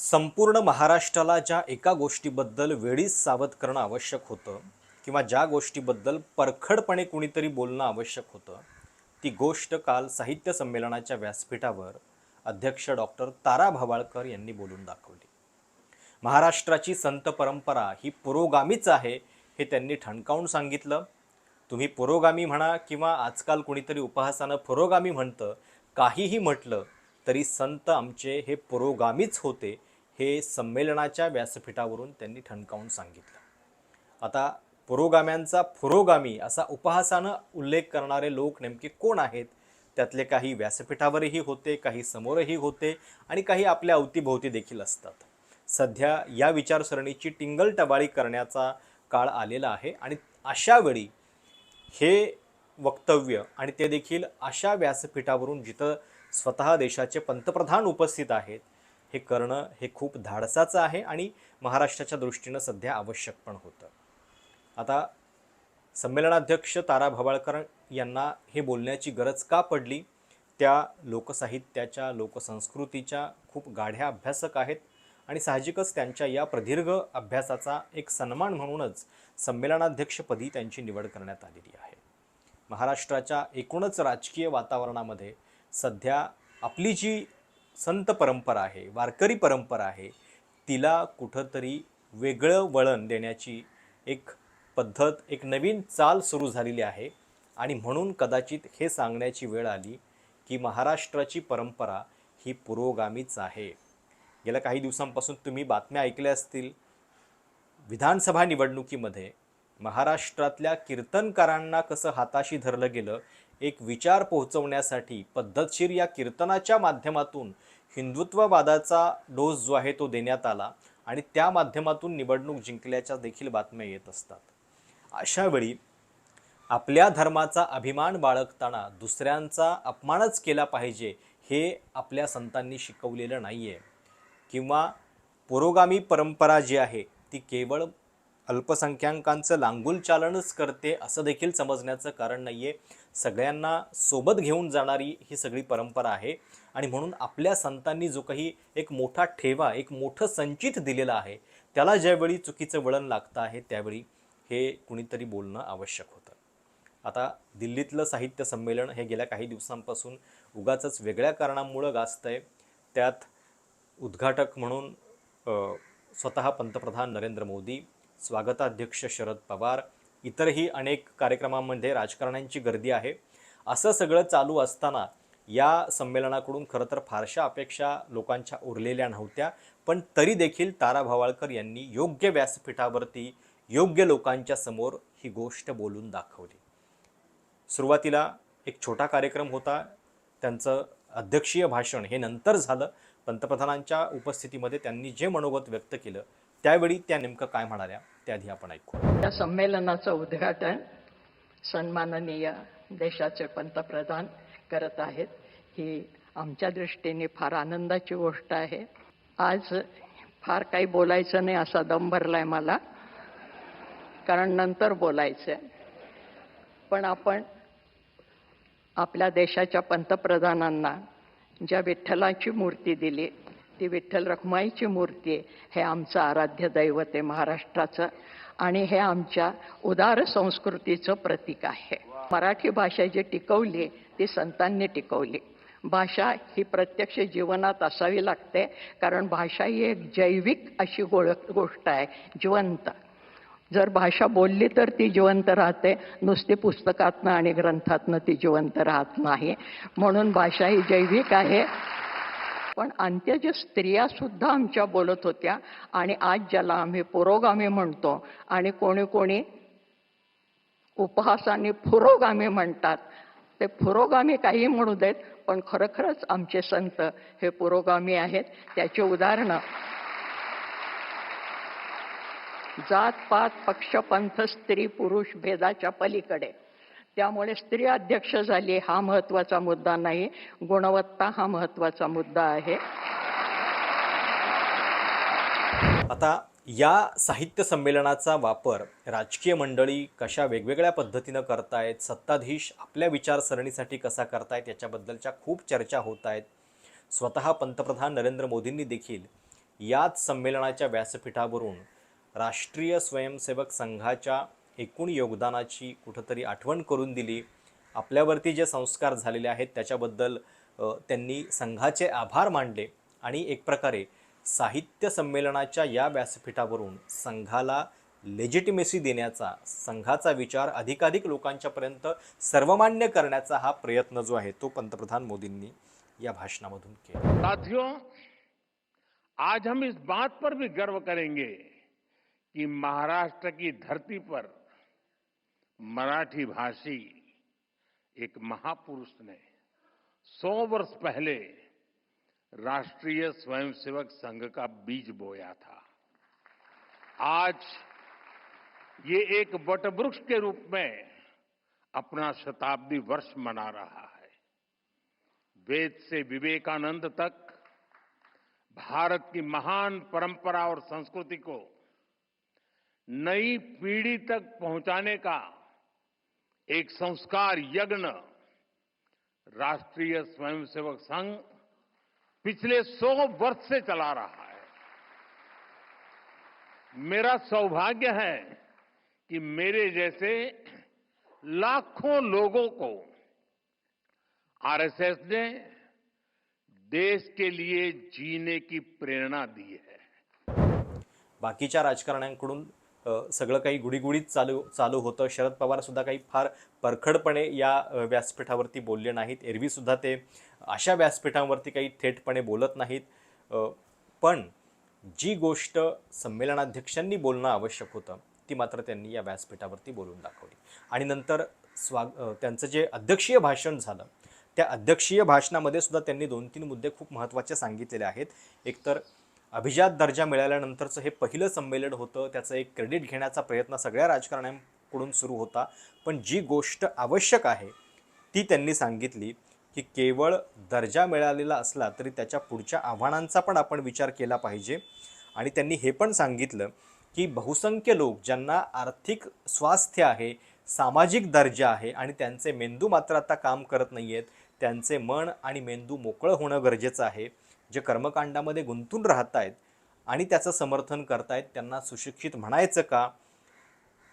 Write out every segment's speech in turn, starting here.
संपूर्ण महाराष्ट्राला ज्या एका गोष्टीबद्दल वेळीच सावध करणं आवश्यक होतं किंवा ज्या गोष्टीबद्दल परखडपणे कुणीतरी बोलणं आवश्यक होतं ती गोष्ट काल साहित्य संमेलनाच्या व्यासपीठावर अध्यक्ष डॉक्टर तारा भवाळकर यांनी बोलून दाखवली. महाराष्ट्राची संत परंपरा ही पुरोगामीच आहे हे त्यांनी ठणकावून सांगितलं. तुम्ही पुरोगामी म्हणा किंवा आजकाल कुणीतरी उपहासानं पुरोगामी म्हणतं काहीही म्हटलं तरी संत आमचे हे पुरोगामीच होते हे संमेलनाच्या व्यासपीठावरून त्यांनी ठणकावून सांगितलं. आता पुरोगाम्यांचा पुरोगामी असा उपहासानं उल्लेख करणारे लोक नेमके कोण आहेत? त्यातले काही व्यासपीठावरही होते काही समोरही होते आणि काही आपल्या अवतीभोवती देखील असतात. सध्या या विचारसरणीची टिंगलटवाळी करण्याचा काळ आलेला आहे आणि अशा वेळी हे वक्तव्य आणि ते देखील अशा व्यासपीठावरून जिथं स्वतः देशाचे पंतप्रधान उपस्थित आहेत हे करणं हे खूप धाडसाचं आहे आणि महाराष्ट्राच्या दृष्टीनं सध्या आवश्यक पण होतं. आता संमेलनाध्यक्ष तारा भवाळकर यांना हे बोलण्याची गरज का पडली? त्या लोकसाहित्याच्या लोकसंस्कृतीच्या खूप गाढ्या अभ्यासक आहेत आणि साहजिकच त्यांच्या या प्रदीर्घ अभ्यासाचा एक सन्मान म्हणूनच संमेलनाध्यक्षपदी त्यांची निवड करण्यात आलेली आहे. महाराष्ट्राच्या एकूणच राजकीय वातावरणामध्ये सध्या आपली जी संत परंपरा आहे वारकरी परंपरा आहे तिला कुठंतरी वेगळं वळण देण्याची एक पद्धत एक नवीन चाल सुरू झालेली आहे. आणि म्हणून कदाचित हे सांगण्याची वेळ आली की महाराष्ट्राची परंपरा ही पुरोगामीच आहे. गेल्या काही दिवसांपासून तुम्ही बातम्या ऐकल्या असतील. विधानसभा निवडणुकीमध्ये महाराष्ट्रातल्या कीर्तनकारांना कसं हाताशी धरलं गेलं एक विचार पोहोचवण्यासाठी पद्धतशीर या कीर्तनाच्या माध्यमातून हिंदुत्ववादाचा डोस जो आहे तो देण्यात आला आणि त्या माध्यमातून निवडणूक जिंकल्याच्या देखील बातम्या येत असतात. अशा वेळी आपल्या धर्माचा अभिमान बाळगताना दुसऱ्यांचा अपमानच केला पाहिजे हे आपल्या संतांनी शिकवलेलं नाही आहे किंवा पुरोगामी परंपरा जी आहे ती केवळ अल्पसंख्याकांचं लांगुल चालनच करते असं देखील समजण्याचं कारण नाही आहे सगळ्यांना सोबत घेऊन जाणारी ही सगळी परंपरा आहे. आणि म्हणून आपल्या संतांनी जो काही एक मोठा ठेवा एक मोठं संचित दिलेलं आहे त्याला ज्यावेळी चुकीचं वळण लागतं आहे त्यावेळी हे कुणीतरी बोलणं आवश्यक होतं. आता दिल्लीतलं साहित्य संमेलन हे गेल्या काही दिवसांपासून उगाचंच वेगळ्या कारणांमुळं गाजतं आहे त्यात उद्घाटक म्हणून स्वतः पंतप्रधान नरेंद्र मोदी स्वागताध्यक्ष शरद पवार इतरही अनेक कार्यक्रमांमध्ये राजकारण्यांची गर्दी आहे. असं सगळं चालू असताना या संमेलनाकडून खरं तर फारशा अपेक्षा लोकांच्या उरलेल्या नव्हत्या. पण तरी देखील तारा भवाळकर यांनी योग्य व्यासपीठावरती योग्य लोकांच्या समोर ही गोष्ट बोलून दाखवली. सुरुवातीला एक छोटा कार्यक्रम होता. त्यांचं अध्यक्षीय भाषण हे नंतर झालं. पंतप्रधानांच्या उपस्थितीमध्ये त्यांनी जे मनोगत व्यक्त केलं त्यावेळी त्या नेमकं काय म्हणाल्या त्याआधी आपण ऐकू. या संमेलनाचं उद्घाटन सन्माननीय देशाचे पंतप्रधान करत आहेत. ही आमच्या दृष्टीने फार आनंदाची गोष्ट आहे. आज फार काही बोलायचं नाही असा दम भरलाय मला. कारण नंतर बोलायचं आहे पण आपण आपल्या देशाच्या पंतप्रधानांना ज्या विठ्ठलाची मूर्ती दिली ती विठ्ठल रखमाईची मूर्ती आहे. हे आमचं आराध्य दैवत आहे महाराष्ट्राचं आणि हे आमच्या उदार संस्कृतीचं प्रतीक आहे. मराठी भाषा जी टिकवली ती संतांनी टिकवली. भाषा ही प्रत्यक्ष जीवनात असावी लागते कारण भाषा ही एक जैविक अशी गोळख गोष्ट आहे जिवंत. जर भाषा बोलली तर ती जिवंत राहते नुसती पुस्तकातनं आणि ग्रंथातनं ती जिवंत राहत नाही. म्हणून भाषा ही जैविक आहे पण अंत्यज स्त्रिया सुद्धा आमच्या बोलत होत्या आणि आज ज्याला आम्ही पुरोगामी म्हणतो आणि कोणी कोणी उपहासाने पुरोगामी म्हणतात. ते पुरोगामी काही म्हणू देत पण खरोखरच आमचे संत हे पुरोगामी आहेत. त्याची उदाहरणं जात पात पक्ष पंथ स्त्री पुरुष भेदाच्या पलीकडे. त्यामुळे स्त्री अध्यक्ष झाली हा महत्त्वाचा मुद्दा नाही. गुणवत्ता हा महत्त्वाचा मुद्दा आहे. आता या साहित्य संमेलनाचा वापर राजकीय मंडळी कशा वेगवेगळ्या पद्धतीनं करतायत सत्ताधीश आपल्या विचारसरणीसाठी कसा करतायत याच्याबद्दलच्या खूप चर्चा होत आहेत. स्वतः पंतप्रधान नरेंद्र मोदींनी देखील याच संमेलनाच्या व्यासपीठावरून राष्ट्रीय स्वयंसेवक संघाच्या एकूण योगदानाची कुठंतरी आठवण करून दिली. आपल्यावरती जे संस्कार झालेले आहेत त्याच्याबद्दल त्यांनी संघाचे आभार मानले. आणि एक प्रकारे साहित्य संमेलनाच्या या व्यासपीठावरून संघाला लेजिटिमेसी देण्याचा संघाचा विचार अधिकाधिक लोकांच्यापर्यंत सर्वमान्य करण्याचा हा प्रयत्न जो आहे तो पंतप्रधान मोदींनी या भाषणामधून केला. साथियों आज हम इस बात पर भी गर्व करेंगे कि महाराष्ट्र की धरती पर मराठी भाषी एक महापुरुष ने सौ वर्ष पहले राष्ट्रीय स्वयंसेवक संघ का बीज बोया था। आज ये एक वटवृक्ष के रूप में अपना शताब्दी वर्ष मना रहा है। वेद से विवेकानंद तक भारत की महान परंपरा और संस्कृति को नई पीढ़ी तक पहुँचाने का एक संस्कार यज्ञ, राष्ट्रीय स्वयंसेवक संघ पिछले सौ वर्ष से चला रहा है। मेरा सौभाग्य है कि मेरे जैसे लाखों लोगों को आरएसएस ने देश के लिए जीने की प्रेरणा दी है। बाकीच्या राजकारण्यांकडून सगळं काही गुडीगुडीत चालू चालू होतं. शरद पवारसुद्धा काही फार परखडपणे या व्यासपीठावरती बोलले नाहीत. एरवीसुद्धा ते अशा व्यासपीठांवरती काही थेटपणे बोलत नाहीत. पण जी गोष्ट संमेलनाध्यक्षांनी बोलणं आवश्यक होतं ती मात्र त्यांनी या व्यासपीठावरती बोलून दाखवली. आणि नंतर स्वाग त्यांचं जे अध्यक्षीय भाषण झालं त्या अध्यक्षीय भाषणामध्ये सुद्धा त्यांनी दोन तीन मुद्दे खूप महत्त्वाचे सांगितलेले आहेत. एकतर अभिजात दर्जा मिळाल्यानंतरचं हे पहिलं संमेलन होतं. त्याचं एक क्रेडिट घेण्याचा प्रयत्न सगळ्या राजकारण्यांकडून सुरू होता. पण जी गोष्ट आवश्यक आहे ती त्यांनी सांगितली की केवळ दर्जा मिळालेला असला तरी त्याच्या पुढच्या आव्हानांचा पण आपण विचार केला पाहिजे. आणि त्यांनी हे पण सांगितलं की बहुसंख्य लोक ज्यांना आर्थिक स्वास्थ्य आहे सामाजिक दर्जा आहे आणि त्यांचे मेंदू मात्र आता काम करत नाही आहेत त्यांचे मन आणि मेंदू मोकळं होणं गरजेचं आहे. जे कर्मकांडामध्ये गुंतून राहत आहेत आणि त्याचं समर्थन करतायत त्यांना सुशिक्षित म्हणायचं का?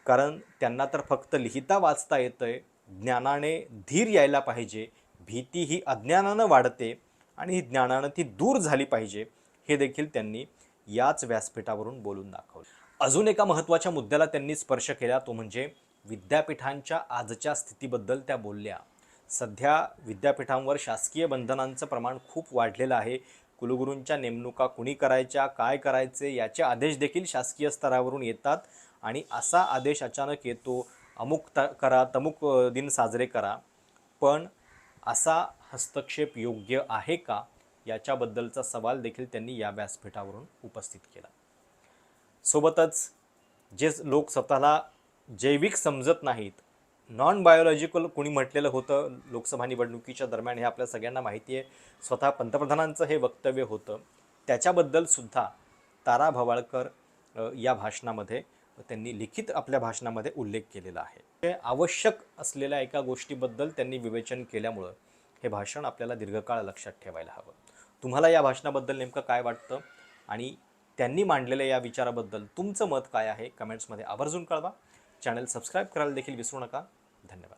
कारण त्यांना तर फक्त लिहिता वाचता येतंय ज्ञानाने धीर यायला पाहिजे भीती ही अज्ञानानं वाढते आणि ही ज्ञानानं ती दूर झाली पाहिजे हे देखील त्यांनी याच व्यासपीठावरून बोलून दाखवलं. अजून एका महत्त्वाच्या मुद्द्याला त्यांनी स्पर्श केला तो म्हणजे विद्यापीठांच्या आजच्या स्थितीबद्दल त्या बोलल्या. सध्या विद्यापीठांवर शासकीय बंधनांचं प्रमाण खूप वाढलेलं आहे. कुलगुरूंच्या नेमणुका कुणी करायच्या काय करायचे याचे आदेश देखील शासकीय स्तरावरून येतात आणि असा आदेश अचानक येतो अमुक त करा तमुक दिन साजरे करा. पण असा हस्तक्षेप योग्य आहे का? याच्याबद्दलचा सवाल देखील त्यांनी या व्यासपीठावरून उपस्थित केला. सोबतच जे लोक स्वतःला जैविक समजत नाहीत नॉन बायोलॉजिकल कुणी म्हटलेलं होतं लोकसभा निवडणुकीच्या दरम्यान हे आपल्या सगळ्यांना माहिती आहे. स्वतः पंतप्रधानांचं हे वक्तव्य होतं. त्याच्याबद्दलसुद्धा तारा भवाळकर या भाषणामध्ये त्यांनी लिखित आपल्या भाषणामध्ये उल्लेख केलेला आहे. हे आवश्यक असलेल्या एका गोष्टीबद्दल त्यांनी विवेचन केल्यामुळं हे भाषण आपल्याला दीर्घकाळ लक्षात ठेवायला हवं. तुम्हाला या भाषणाबद्दल नेमकं काय वाटतं? आणि त्यांनी मांडलेल्या या विचाराबद्दल तुमचं मत काय आहे? कमेंट्समध्ये आवर्जून कळवा. चॅनल सबस्क्राईब करायला देखील विसरू नका. धन्यवाद.